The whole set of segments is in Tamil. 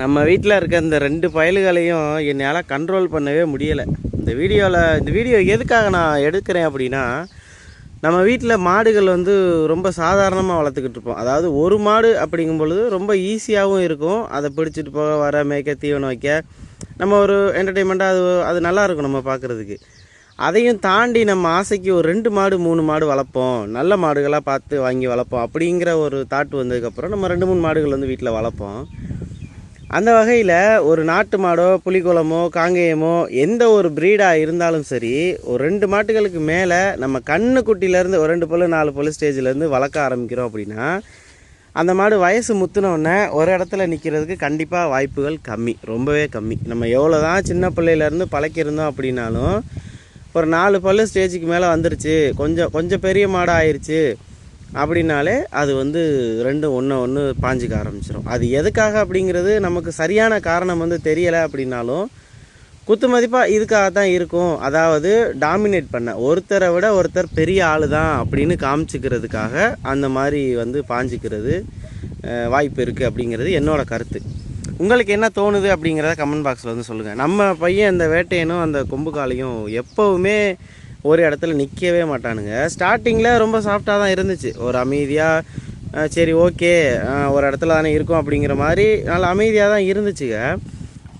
நம்ம வீட்டில் இருக்க இந்த ரெண்டு பயல்களையும் என்னால் கண்ட்ரோல் பண்ணவே முடியலை. இந்த வீடியோவில் இந்த வீடியோ எதுக்காக நான் எடுக்கிறேன் அப்படின்னா நம்ம வீட்டில் மாடுகள் வந்து ரொம்ப சாதாரணமாக வளர்த்துக்கிட்டு இருப்போம். அதாவது ஒரு மாடு அப்படிங்கும் பொழுது ரொம்ப ஈஸியாகவும் இருக்கும். அதை பிடிச்சிட்டு போக வர மேய்க்க தீவனம் வைக்க. நம்ம ஒரு என்டர்டெயின்மெண்ட்டாக அது அது நல்லாயிருக்கும் நம்ம பார்க்குறதுக்கு அதையும் தாண்டி நம்ம ஆசைக்கு ஒரு ரெண்டு மாடு மூணு மாடு வளர்ப்போம். நல்ல மாடுகளாக பார்த்து வாங்கி வளர்ப்போம். அப்படிங்கிற ஒரு தாட் வந்ததுக்கப்புறம் நம்ம ரெண்டு மூணு மாடுகள் வந்து வீட்டில் வளர்ப்போம். அந்த வகையில் ஒரு நாட்டு மாடோ புலிக்குளமோ காங்கேயமோ எந்த ஒரு ப்ரீடாக இருந்தாலும் சரி ஒரு ரெண்டு மாட்டுகளுக்கு மேலே நம்ம கண்ணு குட்டிலேருந்து ஒரு ரெண்டு பல்லு நாலு பல்லு ஸ்டேஜ்லேருந்து வளர்க்க ஆரம்பிக்கிறோம் அப்படின்னா அந்த மாடு வயசு முத்துனோடனே ஒரு இடத்துல நிற்கிறதுக்கு கண்டிப்பாக வாய்ப்புகள் கம்மி ரொம்பவே கம்மி. நம்ம எவ்வளோ தான் சின்ன பிள்ளையிலேருந்து பழக்கியிருந்தோம் அப்படின்னாலும் ஒரு நாலு பல்லு ஸ்டேஜுக்கு மேலே வந்துருச்சு கொஞ்சம் கொஞ்சம் பெரிய மாடாக ஆயிடுச்சு அப்படின்னாலே அது வந்து ரெண்டும் ஒன்று ஒன்று பாஞ்சிக்க ஆரம்பிச்சிடும் அது எதுக்காக அப்படிங்கிறது நமக்கு சரியான காரணம் வந்து தெரியலை அப்படின்னாலும் குத்து மதிப்பாக இதுக்காக தான் இருக்கும். அதாவது டாமினேட் பண்ண. ஒருத்தரை விட ஒருத்தர் பெரிய ஆள் தான் அப்படின்னு காமிச்சிக்கிறதுக்காக அந்த மாதிரி வந்து பாஞ்சிக்கிறது வாய்ப்பு இருக்குது அப்படிங்கிறது என்னோடய கருத்து. உங்களுக்கு என்ன தோணுது அப்படிங்கிறத கமெண்ட் பாக்ஸில் வந்து சொல்லுங்கள் நம்ம பையன் இந்த வேட்டையனும் அந்த கொம்பு காலையும் எப்போவுமே ஒரு இடத்துல நிற்கவே மாட்டானுங்க. ஸ்டார்டிங்கில் ரொம்ப சாஃப்டாக தான் இருந்துச்சு. ஒரு அமைதியாக சரி ஓகே ஒரு இடத்துல தானே இருக்கும் அப்படிங்கிற மாதிரி நல்லா அமைதியாக தான் இருந்துச்சுங்க.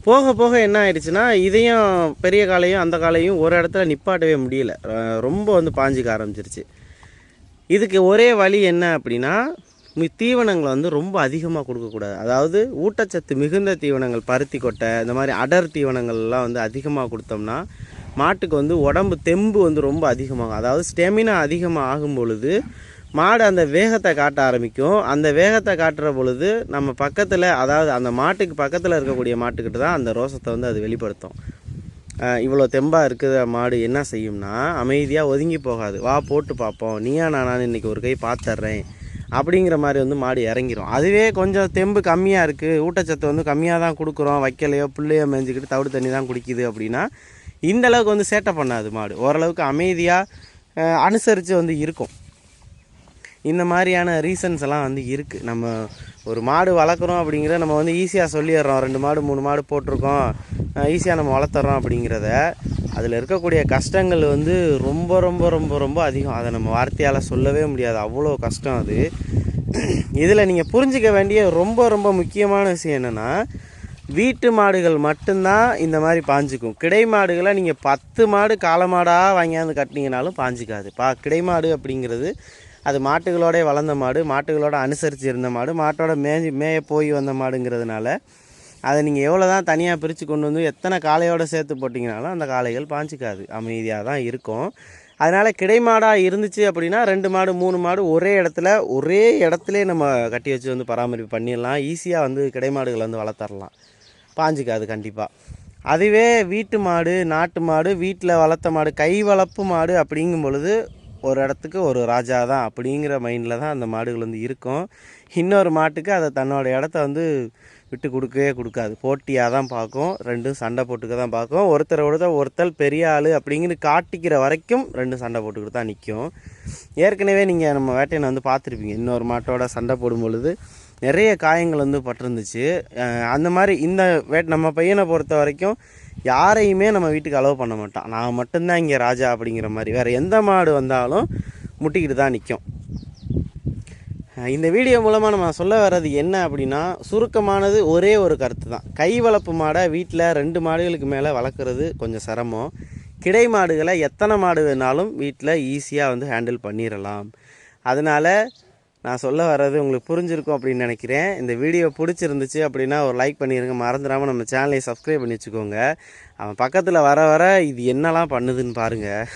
போக போக என்ன ஆயிடுச்சுன்னா இதையும் பெரிய காலையும் அந்த காலையும் ஒரு இடத்துல நிப்பாட்டவே முடியல. ரொம்ப வந்து பாஞ்சிக்க ஆரம்பிச்சிருச்சு. இதுக்கு ஒரே வழி என்ன அப்படின்னா மி- தீவனங்களை வந்து ரொம்ப அதிகமாக கொடுக்கக்கூடாது அதாவது ஊட்டச்சத்து மிகுந்த தீவனங்கள் பருத்தி கொட்டை இந்த மாதிரி அடர் தீவனங்கள்லாம் வந்து அதிகமாக கொடுத்தோம்னா மாட்டுக்கு வந்து உடம்பு தெம்பு வந்து ரொம்ப அதிகமாகும். அதாவது ஸ்டெமினா அதிகமாக ஆகும் பொழுது மாடு அந்த வேகத்தை காட்ட ஆரம்பிக்கும். அந்த வேகத்தை காட்டுற பொழுது நம்ம பக்கத்தில் அதாவது அந்த மாட்டுக்கு பக்கத்தில் இருக்கக்கூடிய மாட்டுக்கிட்ட தான் அந்த ரோசத்தை வந்து அது வெளிப்படுத்தும். இவ்வளோ தெம்பாக இருக்குது மாடு என்ன செய்யும்னா அமைதியாக ஒதுங்கி போகாது. வா போட்டு பார்ப்போம். நீயா நானான்னு இன்றைக்கி ஒரு கை பார்த்துட்றேன். அப்படிங்கிற மாதிரி வந்து மாடு இறங்கிரும். அதுவே கொஞ்சம் தெம்பு கம்மியாக இருக்குது ஊட்டச்சத்து வந்து கம்மியாக தான் கொடுக்குறோம். வைக்கலையோ புள்ளையோ மேய்ஞ்சிக்கிட்டு தவிடு தண்ணி தான் குடிக்குது அப்படின்னா இந்த அளவுக்கு வந்து சேட்டை பண்ணாது மாடு. ஓரளவுக்கு அமைதியாக அனுசரித்து வந்து இருக்கும். இந்த மாதிரியான ரீசன்ஸ் எல்லாம் வந்து இருக்குது நம்ம ஒரு மாடு வளர்க்குறோம் அப்படிங்கிறத நம்ம வந்து ஈஸியாக சொல்லிடுறோம். ரெண்டு மாடு மூணு மாடு போட்டிருக்கோம். ஈஸியாக நம்ம வளர்த்துறோம் அப்படிங்கிறத. அதில் இருக்கக்கூடிய கஷ்டங்கள் வந்து ரொம்ப ரொம்ப ரொம்ப ரொம்ப அதிகம். அதை நம்ம வார்த்தையால் சொல்லவே முடியாது. அவ்வளோ கஷ்டம் அது. இதில் நீங்கள் புரிஞ்சிக்க வேண்டிய ரொம்ப ரொம்ப முக்கியமான விஷயம் என்னென்னா வீட்டு மாடுகள் மட்டும்தான் இந்த மாதிரி பாஞ்சிக்கும். கிடை மாடுகளை நீங்கள் பத்து மாடு காளை மாடாக வாங்கியாந்து கட்டினீங்கனாலும் பாஞ்சிக்காது. பா கிடை மாடு அப்படிங்கிறது அது மாட்டுகளோட வளர்ந்த மாடு மாட்டுகளோட அனுசரித்து இருந்த மாடு மாட்டோட மேஞ்சி மேய போய் வந்த மாடுங்கிறதுனால அதை நீங்கள் எவ்வளோ தான் தனியாக பிரித்து கொண்டு வந்து எத்தனை காளையோடு சேர்த்து போட்டிங்கனாலும் அந்த காளைகள் பாஞ்சிக்காது. அமைதியாக தான் இருக்கும். அதனால் கிடை மாடாக இருந்துச்சு அப்படின்னா ரெண்டு மாடு மூணு மாடு ஒரே இடத்துல ஒரே இடத்துல நம்ம கட்டி வச்சு வந்து பராமரிப்பு பண்ணிடலாம். ஈஸியாக வந்து கிடை மாடுகளை வந்து வளர்த்தரலாம். பாஞ்சிக்காது கண்டிப்பாக அதுவே வீட்டு மாடு நாட்டு மாடு வீட்டில் வளர்த்த மாடு கை வளர்ப்பு மாடு அப்படிங்கும் பொழுது ஒரு இடத்துக்கு ஒரு ராஜா தான் அப்படிங்கிற மைண்டில் தான் அந்த மாடுகள் வந்து இருக்கும். இன்னொரு மாட்டுக்கு அதை தன்னோட இடத்த வந்து விட்டு கொடுக்கவே கொடுக்காது. போட்டியாக தான் பார்க்கும். ரெண்டும் சண்டை போட்டுக்க தான் பார்க்கும். ஒருத்தரை ஒருத்தர் ஒருத்தர் பெரிய ஆள் அப்படிங்கிற காட்டிக்கிற வரைக்கும் ரெண்டும் சண்டை போட்டுக்கிட்டு தான் நிற்கும். ஏற்கனவே நீங்கள் நம்ம வேட்டையனை வந்து பார்த்துருப்பீங்க. இன்னொரு மாட்டோட சண்டை போடும் பொழுது நிறைய காயங்கள் வந்து பட்டிருந்துச்சு. அந்த மாதிரி இந்த வேட் நம்ம பையனை பொறுத்த வரைக்கும் யாரையுமே நம்ம வீட்டுக்கு அலோவ் பண்ண மாட்டான். நான் மட்டும்தான் இங்கே ராஜா அப்படிங்கிற மாதிரி. வேறு எந்த மாடு வந்தாலும் முட்டிக்கிட்டு தான் நிற்கும் இந்த வீடியோ மூலமாக நம்ம சொல்ல வர்றது என்ன அப்படின்னா சுருக்கமானது ஒரே ஒரு கருத்து தான். கை வளர்ப்பு மாடை வீட்டில் ரெண்டு மாடுகளுக்கு மேலே வளர்க்குறது கொஞ்சம் சிரமம். கிடை மாடுகளை எத்தனை மாடு வேணாலும் வீட்டில் ஈஸியாக வந்து ஹேண்டில் பண்ணிடலாம் அதனால் நான் சொல்ல வர்றது உங்களுக்கு புரிஞ்சிருக்கும் அப்படின்னு நினைக்கிறேன். இந்த வீடியோ பிடிச்சிருந்துச்சு அப்படின்னா ஒரு லைக் பண்ணிடுங்க மறந்துடாமல் நம்ம சேனலை சப்ஸ்கிரைப் பண்ணி வச்சுக்கோங்க. அவன் பக்கத்தில் வர வர இது என்னெல்லாம் பண்ணுதுன்னு பாருங்கள்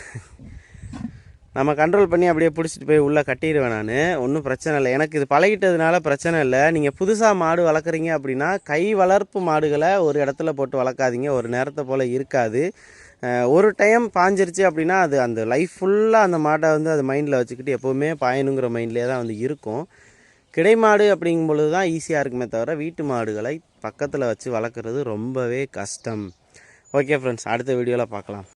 நம்ம கண்ட்ரோல் பண்ணி அப்படியே பிடிச்சிட்டு போய் உள்ளே கட்டிடுவேன் நான். ஒன்றும் பிரச்சனை இல்லை. எனக்கு இது பழகிட்டதுனால பிரச்சனை இல்லை. நீங்கள் புதுசாக மாடு வளர்க்குறீங்க அப்படின்னா கை வளர்ப்பு மாடுகளை ஒரு இடத்துல போட்டு வளர்க்காதீங்க. ஒரு நேரத்தை போல் இருக்காது. ஒரு டைம் பாஞ்சிருச்சு அப்படின்னா அது அந்த லைஃப் ஃபுல்லாக அந்த மாட்டை வந்து அது மைண்டில் வச்சுக்கிட்டு எப்போவுமே பாயணுங்கிற மைண்ட்லேயே தான் வந்து இருக்கும். கிடை மாடு அப்படிங்கும் பொழுது தான் ஈஸியாக இருக்குமே தவிர வீட்டு மாடுகளை பக்கத்தில் வச்சு வளர்க்குறது ரொம்பவே கஷ்டம். ஓகே ஃப்ரெண்ட்ஸ் அடுத்த வீடியோவில் பார்க்கலாம்.